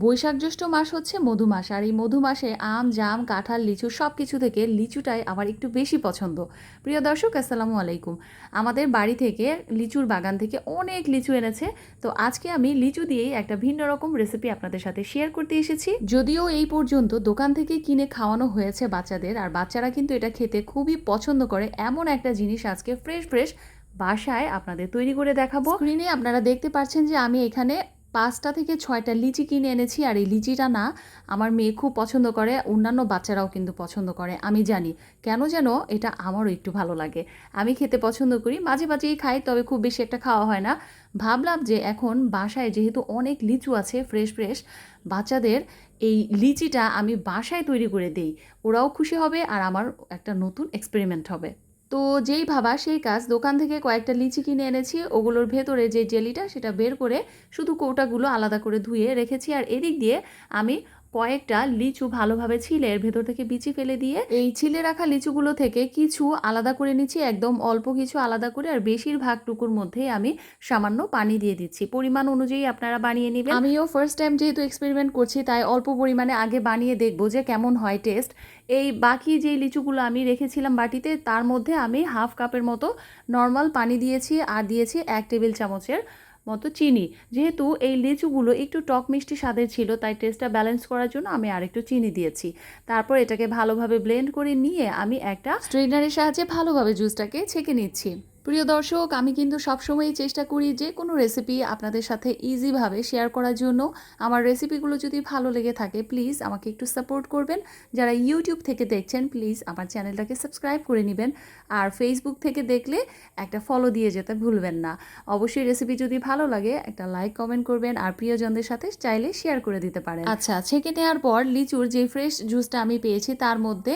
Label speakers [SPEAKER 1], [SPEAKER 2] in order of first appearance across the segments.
[SPEAKER 1] বৈশাখ জ্যৈষ্ঠ মাস হচ্ছে মধু মাস আর এই মধু মাসে আম, জাম, কাঁঠাল, লিচু সব কিছু থেকে লিচুটাই আমার একটু বেশি পছন্দ। প্রিয় দর্শক, আসসালামু আলাইকুম। আমাদের বাড়ি থেকে লিচুর বাগান থেকে অনেক লিচু এনেছে। তো আজকে আমি লিচু দিয়েই একটা ভিন্ন রকম রেসিপি আপনাদের সাথে শেয়ার করতে এসেছি। যদিও এই পর্যন্ত দোকান থেকে কিনে খাওয়ানো হয়েছে বাচ্চাদের, আর বাচ্চারা কিন্তু এটা খেতে খুবই পছন্দ করে, এমন একটা জিনিস আজকে ফ্রেশ ফ্রেশ বাসায় আপনাদের তৈরি করে দেখাবো। স্ক্রিনে আপনারা দেখতে পাচ্ছেন যে আমি এখানে পাঁচটা থেকে ছয়টা লিচি কিনে এনেছি আর এই লিচিটা না আমার মেয়ে খুব পছন্দ করে, অন্যান্য বাচ্চারাও কিন্তু পছন্দ করে, আমি জানি। কেন যেন এটা আমারও একটু ভালো লাগে। আমি খেতে পছন্দ করি, মাঝে মাঝেই খাই, তবে খুব বেশি একটা খাওয়া হয় না। ভাবলাম যে এখন বাসায় যেহেতু অনেক লিচু আছে, ফ্রেশ ফ্রেশ, বাচ্চাদের এই লিচিটা আমি বাসায় তৈরি করে দেই। ওরাও খুশি হবে আর আমার একটা নতুন এক্সপেরিমেন্ট হবে। তো যেই ভাবা সেই কাজ, দোকান থেকে কয়েকটা লিচি কিনে এনেছি, ওগুলোর ভেতরে যে জেলিটা সেটা বের করে শুধু কৌটাগুলো আলাদা করে ধুয়ে রেখেছি। আর এদিক দিয়ে আমি কয়েকটা লিচু ভালোভাবে ছিলে, এর ভেতর থেকে বিচি ফেলে দিয়ে এই ছিলে রাখা লিচুগুলো থেকে কিছু আলাদা করে নিচ্ছি, একদম অল্প কিছু আলাদা করে, আর বেশিরভাগ টুকুর মধ্যেই আমি সামান্য পানি দিয়ে দিচ্ছি। পরিমাণ অনুযায়ী আপনারা বানিয়ে নেবেন। আমিও ফার্স্ট টাইম যেহেতু এক্সপেরিমেন্ট করছি, তাই অল্প পরিমাণে আগে বানিয়ে দেখব যে কেমন হয় টেস্ট এই বাকি যে লিচুগুলো আমি রেখেছিলাম বাটিতে, তার মধ্যে আমি হাফ কাপের মতো নর্মাল পানি দিয়েছি, আর দিয়েছি এক টেবিল চামচের মতো চিনি। যেহেতু এই লিচুগুলো একটু টক মিষ্টি স্বাদের ছিল, তাই টেস্টটা ব্যালেন্স করার জন্য আমি আরেকটু চিনি দিয়েছি। তারপর এটাকে ভালোভাবে ব্লেন্ড করে নিয়ে আমি একটা স্ট্রেনারের সাহায্যে ভালোভাবে জুসটাকে ছেঁকে নিচ্ছি। প্রিয় দর্শক, আমি কিন্তু সবসময়ই চেষ্টা করি যে কোনো রেসিপি আপনাদের সাথে ইজিভাবে শেয়ার করার জন্য। আমার রেসিপিগুলো যদি ভালো লেগে থাকে প্লিজ আমাকে একটু সাপোর্ট করবেন। যারা ইউটিউব থেকে দেখছেন প্লিজ আমার চ্যানেলটাকে সাবস্ক্রাইব করে নেবেন। আর ফেসবুক থেকে দেখলে একটা ফলো দিয়ে যেতে ভুলবেন না। অবশ্যই রেসিপি যদি ভালো লাগে, একটা লাইক কমেন্ট করবেন আর প্রিয়জনদের সাথে চাইলে শেয়ার করে দিতে পারেন। আচ্ছা ছেঁকে নেওয়ার পর লিচুর যে ফ্রেশ জুসটা আমি পেয়েছি, তার মধ্যে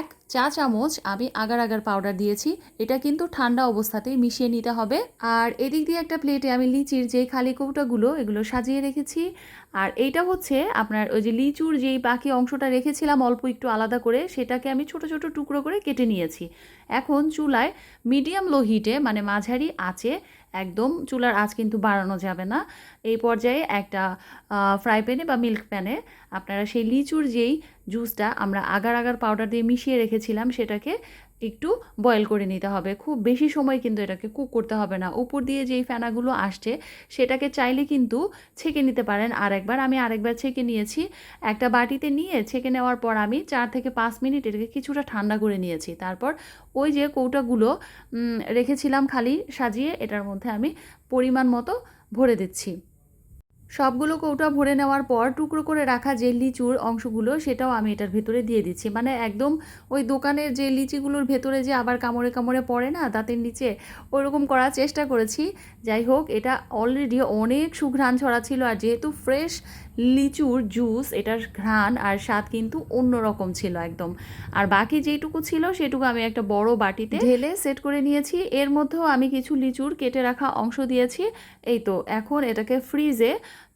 [SPEAKER 1] এক চা চামচ আমি আগার আগার পাউডার দিয়েছি। এটা কিন্তু ঠান্ডা অবস্থাতেই মিশিয়ে নিতে হবে। আর এদিক দিয়ে একটা প্লেটে আমি লিচির যে খালি কৌটাগুলো, এগুলো সাজিয়ে রেখেছি। আর এইটা হচ্ছে আপনার ওই যে লিচুর যেই বাকি অংশটা রেখেছিলাম অল্প একটু আলাদা করে, সেটাকে আমি ছোট ছোট টুকরো করে কেটে নিয়েছি। এখন চুলায় মিডিয়াম লো হিটে মানে মাঝারি আঁচে, একদম চুলার আঁচ কিন্তু বাড়ানো যাবে না। এই পর্যায়ে একটা ফ্রাই প্যানে বা মিল্ক প্যানে আপনারা সেই লিচুর যেই জুসটা আমরা আগার আগার পাউডার দিয়ে মিশিয়ে রেখেছিলাম, সেটাকে একটু বয়েল করে নিতে হবে। খুব বেশি সময় কিন্তু এটাকে কুক করতে হবে না। উপর দিয়ে যেই ফেনাগুলো আসছে, সেটাকে চাইলে কিন্তু ছেঁকে নিতে পারেন। আরেকবার আমি আরেকবার ছেঁকে নিয়েছি। একটা বাটিতে নিয়ে ছেঁকে নেওয়ার পর আমি চার থেকে পাঁচ মিনিট এটাকে কিছুটা ঠান্ডা করে নিয়েছি। তারপর ওই যে কৌটাগুলো রেখেছিলাম খালি সাজিয়ে, এটার মধ্যে আমি পরিমাণ মতো ভরে দিচ্ছি। সবগুলো কৌটা ভরে নেওয়ার পর টুকরো করে রাখা যে লিচুর অংশগুলো, সেটাও আমি এটার ভেতরে দিয়ে দিচ্ছি। মানে একদম ওই দোকানের যে লিচিগুলোর ভেতরে যে আবার কামড়ে কামড়ে পড়ে না, দাঁতের নিচে, ওরকম করার চেষ্টা করেছি। যাই হোক, এটা অলরেডি অনেক সুঘ্রাণ ছড়া ছিল আর যেহেতু ফ্রেশ লিচুর জুস, এটার ঘ্রাণ আর স্বাদ কিন্তু অন্যরকম ছিল একদম। আর বাকি যেটুকু ছিল সেটুকু আমি একটা বড় বাটিতে ঢেলে সেট করে নিয়েছি। এর মধ্যেও আমি কিছু লিচুর কেটে রাখা অংশ দিয়েছি। এই তো, এখন এটাকে ফ্রিজে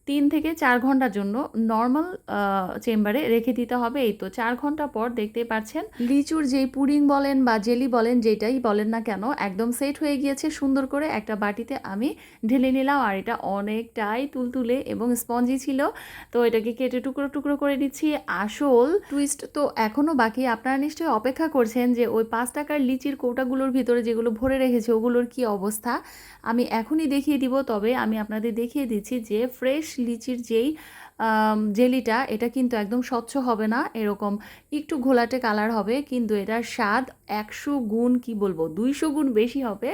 [SPEAKER 1] তিন থেকে চার ঘণ্টার জন্য নর্মাল চেম্বারে রেখে দিতে হবে। এই তো চার ঘণ্টা পর দেখতে পাচ্ছেন লিচুর যেই পুডিং বলেন বা জেলি বলেন, যেটাই বলেন না কেন, একদম সেট হয়ে গিয়েছে। সুন্দর করে একটা বাটিতে আমি ঢেলে নিলাম আর এটা অনেকটাই তুলতুলে এবং স্পঞ্জি ছিল। তো এটাকে কেটে টুকরো টুকরো করে দিচ্ছি আসল টুইস্ট তো এখনও বাকি। আপনারা নিশ্চয়ই অপেক্ষা করছেন যে ওই পাঁচ টাকার লিচির কৌটাগুলোর ভিতরে যেগুলো ভরে রেখেছে, ওগুলোর কি অবস্থা? আমি এখনই দেখিয়ে দিব, তবে আমি আপনাদের দেখিয়ে দিচ্ছি যে ফ্রেশ লিচির যেই জেলিটা, এটা কিন্তু একদম স্বচ্ছ হবে না, এরকম একটু ঘোলাটে কালার হবে, কিন্তু এটার স্বাদ একশো গুণ, কি বলব, দুইশো গুণ বেশি হবে।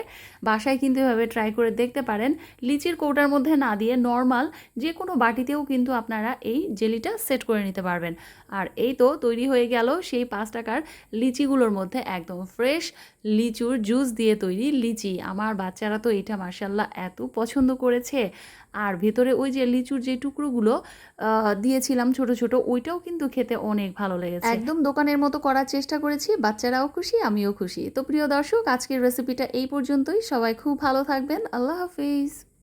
[SPEAKER 1] বাসায় কিন্তু এভাবে ট্রাই করে দেখতে পারেন। লিচির কৌটার মধ্যে না দিয়ে নর্মাল যে কোনো বাটিতেও কিন্তু আপনারা এই জেলিটা সেট করে নিতে পারবেন। আর এই তো তৈরি হয়ে গেল সেই পাঁচ টাকার লিচিগুলোর মধ্যে একদম ফ্রেশ লিচুর জুস দিয়ে তৈরি লিচি। আমার বাচ্চারা তো এটা মার্শাল্লাহ এত পছন্দ করেছে। আর ভেতরে ওই যে লিচুর যে টুকরোগুলো দিয়েছিলাম ছোট ছোট। ওইটাও কিন্তু খেতে অনেক ভালো লেগেছে। একদম দোকানের মতো করার চেষ্টা করেছি, বাচ্চারাও খুশি, আমিও খুশি। তো প্রিয় দর্শক, আজকের রেসিপিটা এই পর্যন্তই। সবাই খুব ভালো থাকবেন। আল্লাহ হাফিজ।